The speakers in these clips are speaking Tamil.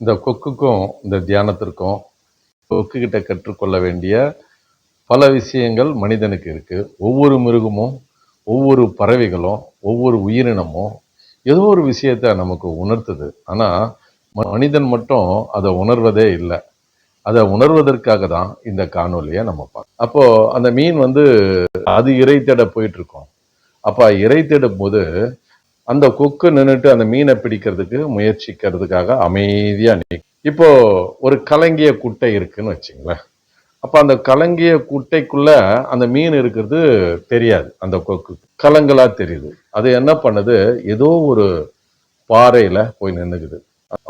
இந்த கொக்குக்கும் இந்த தியானத்திற்கும் கொக்குக்கிட்ட கற்றுக்கொள்ள வேண்டிய பல விஷயங்கள் மனிதனுக்கு இருக்குது ஒவ்வொரு மிருகமும் ஒவ்வொரு பறவைகளும் ஒவ்வொரு உயிரினமும் ஏதோ ஒரு விஷயத்த நமக்கு உணர்த்துது. ஆனால் மனிதன் மட்டும் அதை உணர்வதே இல்லை. அதை உணர்வதற்காக தான் இந்த காணொலியை நம்ம பார்க்கணும் அப்போது அந்த மீன் வந்து அது இறை தேட போயிட்டுருக்கோம் அப்போ இறை தேடும் போது அந்த கொக்கு நின்றுட்டு அந்த மீனை பிடிக்கிறதுக்கு முயற்சிக்கிறதுக்காக அமைதியாக நிற்கும் இப்போ ஒரு கலங்கிய குட்டை இருக்குன்னு வச்சுங்களேன். அப்போ அந்த கலங்கிய குட்டைக்குள்ள அந்த மீன் இருக்கிறது தெரியாது அந்த கொக்கு. கலங்களா தெரியுது. அது என்ன பண்ணுது? ஏதோ ஒரு பாறையில போய் நின்றுக்குது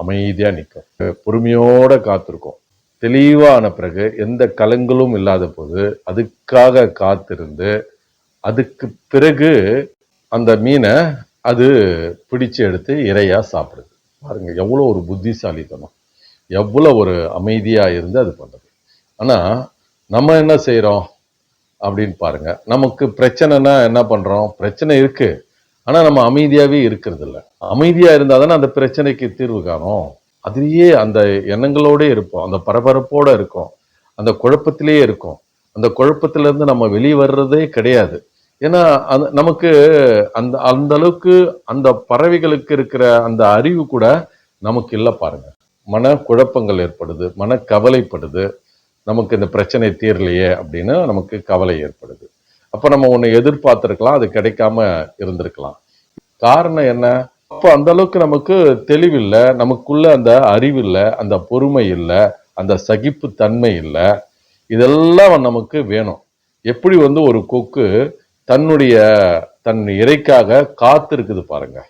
அமைதியாக நிற்கும் பொறுமையோட காத்திருக்கும். தெளிவான பிறகு எந்த கலங்களும் இல்லாத போது அதுக்காக காத்திருந்து அதுக்கு பிறகு அந்த மீனை அது பிடிச்சு எடுத்து இறையாக சாப்பிடுது. பாருங்க எவ்வளோ ஒரு புத்திசாலித்தனம். எவ்வளோ ஒரு அமைதியாக இருந்து அது பண்ணுறது ஆனால் நம்ம என்ன செய்கிறோம் அப்படின்னு பாருங்கள் நமக்கு பிரச்சனைனா என்ன பண்ணுறோம் பிரச்சனை இருக்குது ஆனால் நம்ம அமைதியாகவே இருக்கிறது இல்லை அமைதியாக இருந்தால் தானே அந்த பிரச்சனைக்கு தீர்வு காணும். அதுலேயே அந்த எண்ணங்களோடே இருப்போம். அந்த பரபரப்போடு இருக்கும். அந்த குழப்பத்திலேயே இருக்கும். அந்த குழப்பத்திலேருந்து நம்ம வெளியே வர்றதே கிடையாது. ஏன்னா அது நமக்கு அந்த அந்த அளவுக்கு அந்த பறவைகளுக்கு இருக்கிற அந்த அறிவு கூட நமக்கு இல்லை பாருங்க. மன குழப்பங்கள் ஏற்படுது மன கவலைப்படுது நமக்கு இந்த பிரச்சனை தீரலையே அப்படின்னு நமக்கு கவலை ஏற்படுது. அப்போ நம்ம ஒன்று எதிர்பார்த்துருக்கலாம் அது கிடைக்காம இருந்திருக்கலாம். காரணம் என்ன? அப்போ அந்த அளவுக்கு நமக்கு தெளிவில்லை நமக்குள்ள அந்த அறிவு இல்லை அந்த பொறுமை இல்லை அந்த சகிப்பு தன்மை இல்லை. இதெல்லாம் நமக்கு வேணும். எப்படி வந்து ஒரு கொக்கு தன்னுடைய தன் இறைக்காக காத்திருக்குது பாருங்க.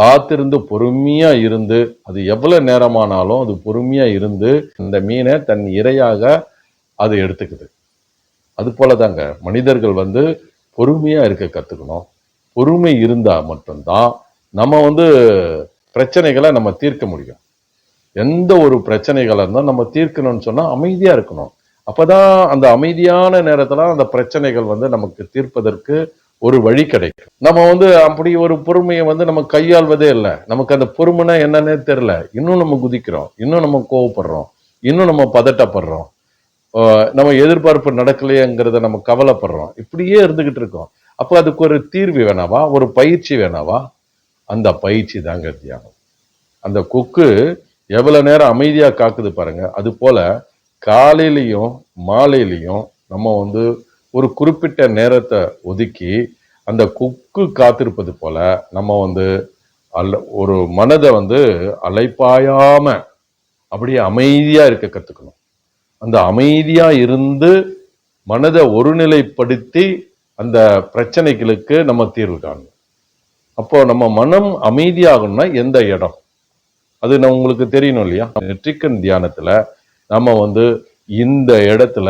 காத்திருந்து பொறுமையா இருந்து அது எவ்வளவு நேரமானாலும் அது பொறுமையா இருந்து இந்த மீனை தன் இரையாக அது எடுத்துக்குது. அது போலதாங்க மனிதர்கள் வந்து பொறுமையா இருக்க கத்துக்கணும். பொறுமை இருந்தா மட்டும்தான் நம்ம வந்து பிரச்சனைகளை நம்ம தீர்க்க முடியும். எந்த ஒரு பிரச்சனைகளை இருந்தால் நம்ம தீர்க்கணும்னு சொன்னா அமைதியா இருக்கணும். அப்போதான் அந்த அமைதியான நேரத்தில் அந்த பிரச்சனைகள் வந்து நமக்கு தீர்ப்பதற்கு ஒரு வழி கிடைக்கும். நம்ம வந்து அப்படி ஒரு பொறுமையை வந்து நம்ம கையாள்வதே இல்லை. நமக்கு அந்த பொறுமைனா என்னன்னே தெரில இன்னும் நம்ம குதிக்கிறோம். இன்னும் நம்ம கோவப்படுறோம். இன்னும் நம்ம பதட்டப்படுறோம். நம்ம எதிர்பார்ப்பு நடக்கலையேங்கிறத நம்ம கவலைப்படுறோம். இப்படியே இருந்துகிட்டு இருக்கோம். அப்போ அதுக்கு ஒரு தீர்வு வேணாவா? ஒரு பயிற்சி வேணாவா? அந்த பயிற்சி தாங்க தியானம். அந்த கொக்கு எவ்வளோ நேரம் அமைதியாக காக்குது பாருங்க. அது போல காலையிலையும் மாலையிலையும் நம்ம வந்து ஒரு குறிப்பிட்ட நேரத்தை ஒதுக்கி அந்த கொக்கு காத்திருப்பது போல நம்ம வந்து அல்ல ஒரு மனதை வந்து அலைப்பாயாம அப்படியே அமைதியாக இருக்க கற்றுக்கணும் அந்த அமைதியாக இருந்து மனதை ஒருநிலைப்படுத்தி அந்த பிரச்சனைகளுக்கு நம்ம தீர்வு காணணும். அப்போ நம்ம மனம் அமைதியாகணும்னா எந்த இடம்? அது நம்ம உங்களுக்கு தெரியணும் இல்லையா? நெற்றிக்கண் தியானத்தில் நம்ம வந்து இந்த இடத்துல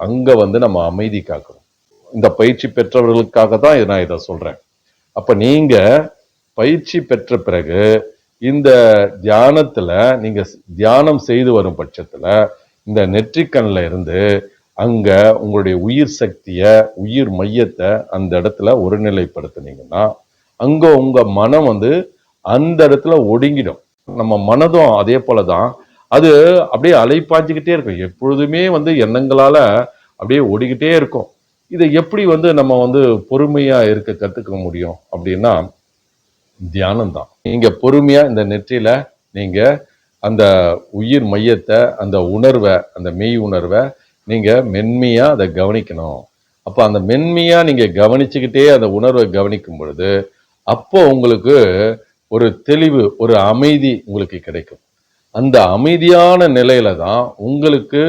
அங்கே வந்து நம்ம அமைதி காக்கணும். இந்த பயிற்சி பெற்றவர்களுக்காக தான் இதை நான் இதை சொல்கிறேன் அப்போ நீங்கள் பயிற்சி பெற்ற பிறகு இந்த தியானத்தில் நீங்கள் தியானம் செய்து வரும் பட்சத்தில் இந்த நெற்றிக்கண்ணில் இருந்து அங்கே உங்களுடைய உயிர் சக்தியை உயிர் மையத்தை அந்த இடத்துல ஒருநிலைப்படுத்தினீங்கன்னா அங்கே உங்கள் மனம் வந்து அந்த இடத்துல ஒடுங்கிடும். நம்ம மனதும் அதே போலதான் அது அப்படியே அலைப்பாஞ்சிக்கிட்டே இருக்கும். எப்பொழுதுமே வந்து எண்ணங்களால் அப்படியே ஓடிக்கிட்டே இருக்கும். இதை எப்படி வந்து நம்ம வந்து பொறுமையாக இருக்க கற்றுக்க முடியும் அப்படின்னா தியானம் தான். நீங்கள் பொறுமையாக இந்த நெற்றியில் நீங்கள் அந்த உயிர் மையத்தை அந்த உணர்வை அந்த மெய் உணர்வை நீங்கள் மென்மையாக அதை கவனிக்கணும். அப்போ அந்த மென்மையாக நீங்கள் கவனிச்சுக்கிட்டே அந்த உணர்வை கவனிக்கும் பொழுது அப்போ உங்களுக்கு ஒரு தெளிவு ஒரு அமைதி உங்களுக்கு கிடைக்கும். அந்த அமைதியான நிலையில தான் உங்களுக்கு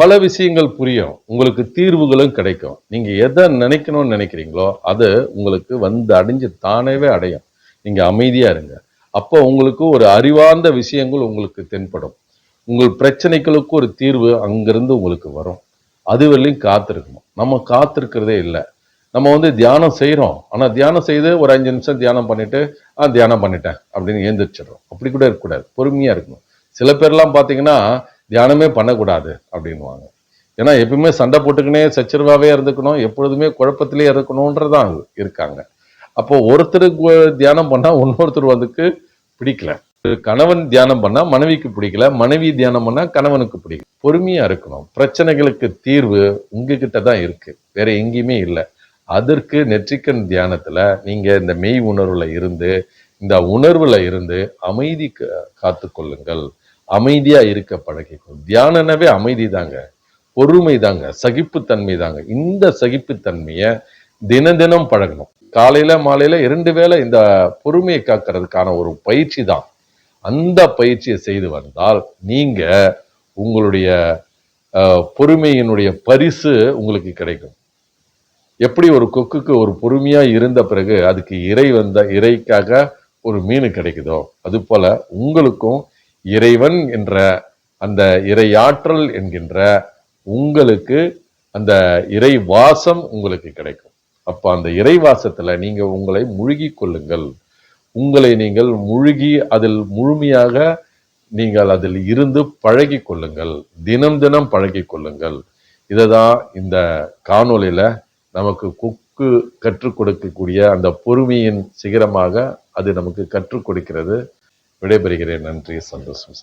பல விஷயங்கள் புரியும். உங்களுக்கு தீர்வுகளும் கிடைக்கும். நீங்கள் எதை நினைக்கணும்னு நினைக்கிறீங்களோ அது உங்களுக்கு வந்து அடைஞ்சு தானேவே அடையும். நீங்கள் அமைதியாக இருங்க. அப்போ உங்களுக்கு ஒரு அறிவார்ந்த விஷயங்கள் உங்களுக்கு தென்படும். உங்கள் பிரச்சனைகளுக்கு ஒரு தீர்வு அங்கிருந்து உங்களுக்கு வரும். அதுவரையிலையும் காத்திருக்கணும். நம்ம காத்திருக்கிறதே இல்லை. நம்ம வந்து தியானம் செய்கிறோம் ஆனால் தியானம் செய்து ஒரு அஞ்சு நிமிஷம் தியானம் பண்ணிவிட்டு ஆ தியானம் பண்ணிட்டேன் அப்படின்னு ஏந்திரிச்சிடுறோம். அப்படி கூட இருக்கக்கூடாது. பொறுமையாக இருக்கணும். சில பேர்லாம் பார்த்தீங்கன்னா தியானமே பண்ணக்கூடாது அப்படின்னுவாங்க. ஏன்னா எப்பயுமே சண்டை போட்டுக்கினே சச்சரவாவே இருந்துக்கணும் எப்பொழுதுமே குழப்பத்திலே இருக்கணுன்றதான் இருக்காங்க. அப்போ ஒருத்தருக்கு தியானம் பண்ணால் இன்னொருத்தர் வந்துக்கு பிடிக்கல. ஒரு கணவன் தியானம் பண்ணால் மனைவிக்கு பிடிக்கல மனைவி தியானம் பண்ணால் கணவனுக்கு பிடிக்கல. பொறுமையாக இருக்கணும். பிரச்சனைகளுக்கு தீர்வு உங்ககிட்ட தான் இருக்குது வேற எங்கேயுமே இல்லை. அதற்கு நெற்றிக்கண் தியானத்தில் நீங்கள் இந்த மெய் உணர்வில் இருந்து இந்த உணர்வில் இருந்து அமைதி க- காத்துக்கொள்ளுங்கள். அமைதியா இருக்க பழகிக்கும் தியானனவே அமைதி தாங்க பொறுமை தாங்க சகிப்புத்தன்மை தாங்க இந்த சகிப்புத்தன்மையை தினம் தினம் பழகணும். காலையில மாலையில இரண்டு வேளை இந்த பொறுமையை காக்கிறதுக்கான ஒரு பயிற்சி தான் அந்த பயிற்சியை செய்து வந்தால் நீங்க உங்களுடைய பொறுமையினுடைய பரிசு உங்களுக்கு கிடைக்கும். எப்படி ஒரு கொக்குக்கு ஒரு பொறுமையா இருந்த பிறகு அதுக்கு இறை வந்த இறைக்காக ஒரு மீன் கிடைக்குதோ அது போல உங்களுக்கும் இறைவன் என்ற அந்த இறையாற்றல் என்கின்ற உங்களுக்கு அந்த இறை வாசம் உங்களுக்கு கிடைக்கும். அப்போ அந்த இறைவாசத்தில் நீங்கள் உங்களை முழுகி கொள்ளுங்கள். உங்களை நீங்கள் முழுகி அதில் முழுமையாக நீங்கள் அதில் இருந்து பழகி கொள்ளுங்கள். தினம் தினம் பழகி கொள்ளுங்கள். இதை தான் இந்த காணொலியில் நமக்கு கொக்கு கற்றுக் கொடுக்கக்கூடிய அந்த பொறுமையின் சிகரமாக அது நமக்கு கற்றுக் கொடுக்கிறது. விடைபெறுகிறேன். நன்றி சந்தோஷம்